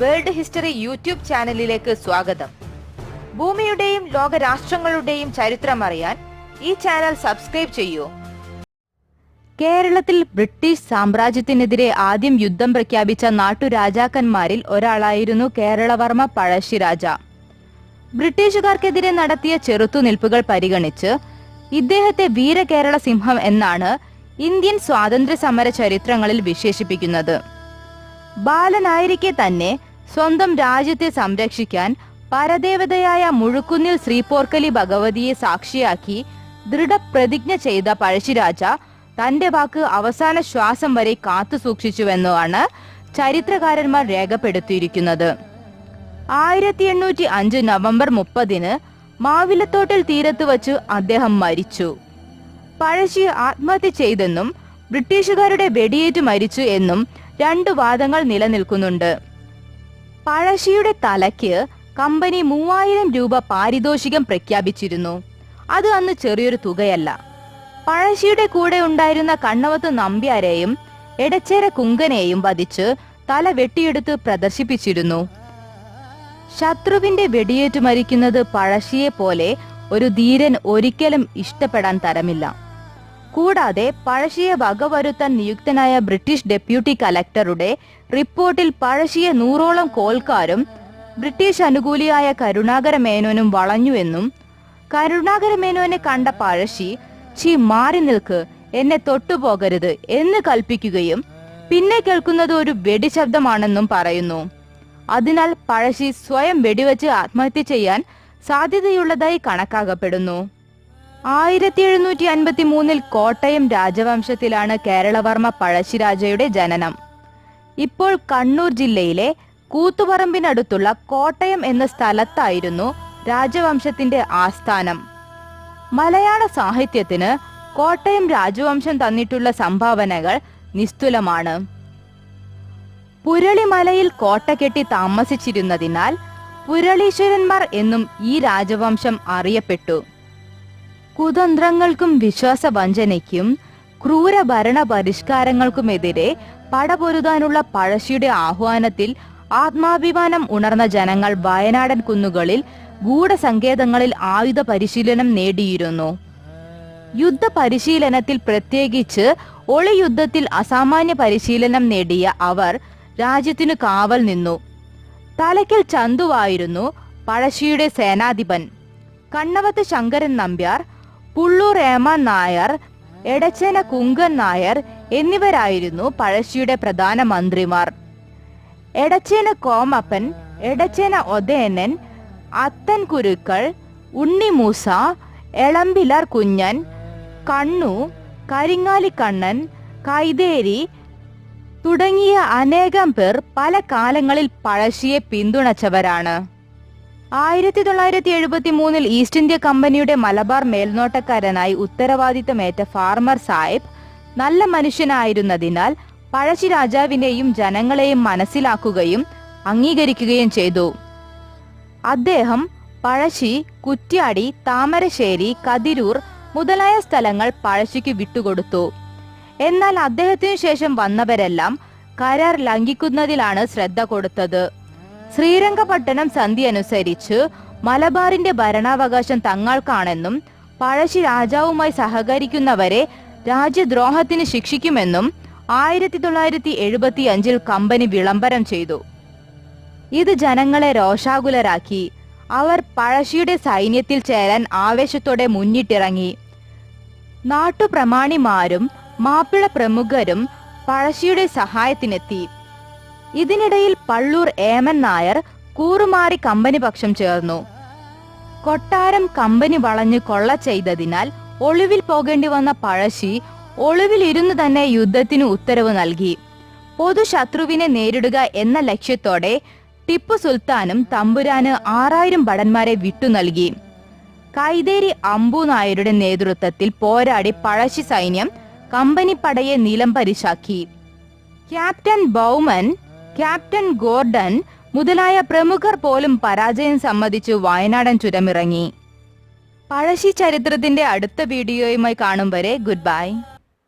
World history YouTube ചാനലിലേക്ക് സ്വാഗതം. ഭൂമിയുടെയും ലോക രാഷ്ട്രങ്ങളുടെയും ചരിത്രം അറിയാൻ ഈ ചാനൽ സബ്സ്ക്രൈബ് ചെയ്യൂ. കേരളത്തിൽ ബ്രിട്ടീഷ് സാമ്രാജ്യത്തിനെതിരെ ആദ്യം യുദ്ധം പ്രഖ്യാപിച്ച നാട്ടുരാജാക്കന്മാരിൽ ഒരാളായിരുന്നു കേരളവർമ്മ പഴശ്ശിരാജ ബ്രിട്ടീഷുകാർക്കെതിരെ നടത്തിയ ചെറുത്തുനിൽപ്പുകൾ പരിഗണിച്ച് ഇദ്ദേഹത്തെ വീരകേരള സിംഹം എന്നാണ് ഇന്ത്യൻ സ്വാതന്ത്ര്യ സമര ചരിത്രങ്ങളിൽ വിശേഷിപ്പിക്കുന്നത്. ബാലനായിരിക്കെ തന്നെ സ്വന്തം രാജ്യത്തെ സംരക്ഷിക്കാൻ പരദേവതയായ മുഴുക്കുന്നിൽ ശ്രീപോർക്കലി ഭഗവതിയെ സാക്ഷിയാക്കി ദൃഢപ്രതിജ്ഞ ചെയ്ത പഴശ്ശിരാജ തന്റെ വാക്ക് അവസാന ശ്വാസം വരെ കാത്തു സൂക്ഷിച്ചുവെന്നാണ് ചരിത്രകാരന്മാർ രേഖപ്പെടുത്തിയിരിക്കുന്നത്. ആയിരത്തി എണ്ണൂറ്റി അഞ്ച് നവംബർ മുപ്പതിന് മാവിലത്തോട്ടിൽ തീരത്ത് വച്ച് അദ്ദേഹം മരിച്ചു. പഴശ്ശി ആത്മഹത്യ ചെയ്തെന്നും ബ്രിട്ടീഷുകാരുടെ വെടിയേറ്റ് മരിച്ചു എന്നും രണ്ടു വാദങ്ങൾ നിലനിൽക്കുന്നുണ്ട്. പഴശ്ശിയുടെ തലയ്ക്ക് കമ്പനി മൂവായിരം രൂപ പാരിതോഷികം പ്രഖ്യാപിച്ചിരുന്നു. അത് അന്ന് ചെറിയൊരു തുകയല്ല. പഴശ്ശിയുടെ കൂടെ ഉണ്ടായിരുന്ന കണ്ണവത്ത് നമ്പ്യാരെയും എടച്ചേര കുങ്കനെയും വധിച്ച് തല വെട്ടിയെടുത്ത് പ്രദർശിപ്പിച്ചിരുന്നു. ശത്രുവിന്റെ വെടിയേറ്റ് മരിക്കുന്നത് പഴശ്ശിയെ പോലെ ഒരു ധീരൻ ഒരിക്കലും ഇഷ്ടപ്പെടാൻ തരമില്ല. കൂടാതെ പഴശ്ശിയെ വകവരുത്താൻ നിയുക്തനായ ബ്രിട്ടീഷ് ഡെപ്യൂട്ടി കലക്ടറുടെ റിപ്പോർട്ടിൽ പഴശ്ശിയെ നൂറോളം കോൽക്കാരും ബ്രിട്ടീഷ് അനുകൂലിയായ കരുണാകര മേനോനും വളഞ്ഞുവെന്നും കരുണാകര മേനോനെ കണ്ട പഴശ്ശി ചി മാറി നിൽക്ക് എന്നെ തൊട്ടുപോകരുത് എന്ന് കൽപ്പിക്കുകയും പിന്നെ കേൾക്കുന്നത് ഒരു വെടിശബ്ദമാണെന്നും പറയുന്നു. അതിനാൽ പഴശ്ശി സ്വയം വെടിവെച്ച് ആത്മഹത്യ ചെയ്യാൻ സാധ്യതയുള്ളതായി കണക്കാക്കപ്പെടുന്നു. ആയിരത്തി എഴുന്നൂറ്റി അൻപത്തി മൂന്നിൽ കോട്ടയം രാജവംശത്തിലാണ് കേരളവർമ്മ പഴശ്ശിരാജയുടെ ജനനം. ഇപ്പോൾ കണ്ണൂർ ജില്ലയിലെ കൂത്തുപറമ്പിനടുത്തുള്ള കോട്ടയം എന്ന സ്ഥലത്തായിരുന്നു രാജവംശത്തിന്റെ ആസ്ഥാനം. മലയാള സാഹിത്യത്തിന് കോട്ടയം രാജവംശം തന്നിട്ടുള്ള സംഭാവനകൾ നിസ്തുലമാണ്. പുരളിമലയിൽ കോട്ട കെട്ടി താമസിച്ചിരുന്നതിനാൽ പുരളീശ്വരന്മാർ എന്നും ഈ രാജവംശം അറിയപ്പെട്ടു. കുതന്ത്രങ്ങൾക്കും വിശ്വാസവഞ്ചനയ്ക്കും ക്രൂര ഭരണ പരിഷ്കാരങ്ങൾക്കുമെതിരെ പടപൊരുതാനുള്ള പഴശ്ശിയുടെ ആഹ്വാനത്തിൽ ആത്മാഭിമാനം ഉണർന്ന ജനങ്ങൾ വയനാടൻ കുന്നുകളിൽ ഗൂഢസങ്കേതങ്ങളിൽ ആയുധ പരിശീലനം നേടിയിരുന്നു. യുദ്ധ പരിശീലനത്തിൽ പ്രത്യേകിച്ച് ഒളിയുദ്ധത്തിൽ അസാമാന്യ പരിശീലനം നേടിയ അവർ രാജ്യത്തിനു കാവൽ നിന്നു. തലയ്ക്കൽ ചന്തുവായിരുന്നു പഴശ്ശിയുടെ സേനാധിപൻ. കണ്ണവത്ത് ശങ്കരൻ നമ്പ്യാർ പുള്ളൂർ ഏമാൻ നായർ എടച്ചന കുങ്കൻ നായർ എന്നിവരായിരുന്നു പഴശ്ശിയുടെ പ്രധാന മന്ത്രിമാർ. എടച്ചേന കോമപ്പൻ എടച്ചേന ഒതേനൻ അത്തൻ കുരുക്കൾ ഉണ്ണിമൂസ എളമ്പിലാർ കുഞ്ഞൻ കണ്ണു കരിങ്ങാലിക്കണ്ണൻ കൈതേരി തുടങ്ങിയ അനേകം പേർ പല കാലങ്ങളിൽ പഴശ്ശിയെ പിന്തുണച്ചവരാണ്. ആയിരത്തി തൊള്ളായിരത്തി എഴുപത്തി മൂന്നിൽ ഈസ്റ്റ് ഇന്ത്യ കമ്പനിയുടെ മലബാർ മേൽനോട്ടക്കാരനായി ഉത്തരവാദിത്തമേറ്റ ഫാർമർ സാഹിബ് നല്ല മനുഷ്യനായിരുന്നതിനാൽ പഴശ്ശി രാജാവിനെയും ജനങ്ങളെയും മനസ്സിലാക്കുകയും അംഗീകരിക്കുകയും ചെയ്തു. അദ്ദേഹം പഴശ്ശി കുറ്റ്യാടി താമരശ്ശേരി കതിരൂർ മുതലായ സ്ഥലങ്ങൾ പഴശ്ശിക്ക് വിട്ടുകൊടുത്തു. എന്നാൽ അദ്ദേഹത്തിനു ശേഷം വന്നവരെല്ലാം കരാർ ലംഘിക്കുന്നതിലാണ് ശ്രദ്ധ കൊടുത്തത്. ശ്രീരംഗപട്ടണം സന്ധി അനുസരിച്ച് മലബാറിന്റെ ഭരണാവകാശം തങ്ങൾക്കാണെന്നും പഴശ്ശി രാജാവുമായി സഹകരിക്കുന്നവരെ രാജ്യദ്രോഹത്തിന് ശിക്ഷിക്കുമെന്നും ആയിരത്തി തൊള്ളായിരത്തി എഴുപത്തി അഞ്ചിൽ കമ്പനി വിളംബരം ചെയ്തു. ഇത് ജനങ്ങളെ രോഷാകുലരാക്കി. അവർ പഴശ്ശിയുടെ സൈന്യത്തിൽ ചേരാൻ ആവേശത്തോടെ മുന്നിട്ടിറങ്ങി. നാട്ടുപ്രമാണിമാരും മാപ്പിള പ്രമുഖരും പഴശ്ശിയുടെ സഹായത്തിനെത്തി. ഇതിനിടയിൽ പള്ളൂർ ഏമൻ നായർ കൂറുമാറി കമ്പനി പക്ഷം ചേർന്നു. കൊട്ടാരം കമ്പനി വളഞ്ഞ് കൊള്ള ചെയ്തതിനാൽ ഒളിവിൽ പോകേണ്ടി വന്ന പഴശ്ശി ഒളിവിലിരുന്ന് തന്നെ യുദ്ധത്തിന് ഉത്തരവ് നൽകി. പൊതുശത്രുവിനെ നേരിടുക എന്ന ലക്ഷ്യത്തോടെ ടിപ്പു സുൽത്താനും തമ്പുരാന് ആറായിരം ഭടന്മാരെ വിട്ടു നൽകി. കൈതേരി അമ്പു നായരുടെ നേതൃത്വത്തിൽ പോരാടി പഴശ്ശി സൈന്യം കമ്പനി പടയെ നിലംപരിശാക്കി. ക്യാപ്റ്റൻ ബൗമൻ ക്യാപ്റ്റൻ ഗോർഡൻ മുതലായ പ്രമുഖർ പോലും പരാജയം സമ്മതിച്ചു വയനാടൻ ചുരമിറങ്ങി. പഴശ്ശി ചരിത്രത്തിന്റെ അടുത്ത വീഡിയോയുമായി കാണും വരെ ഗുഡ് ബൈ.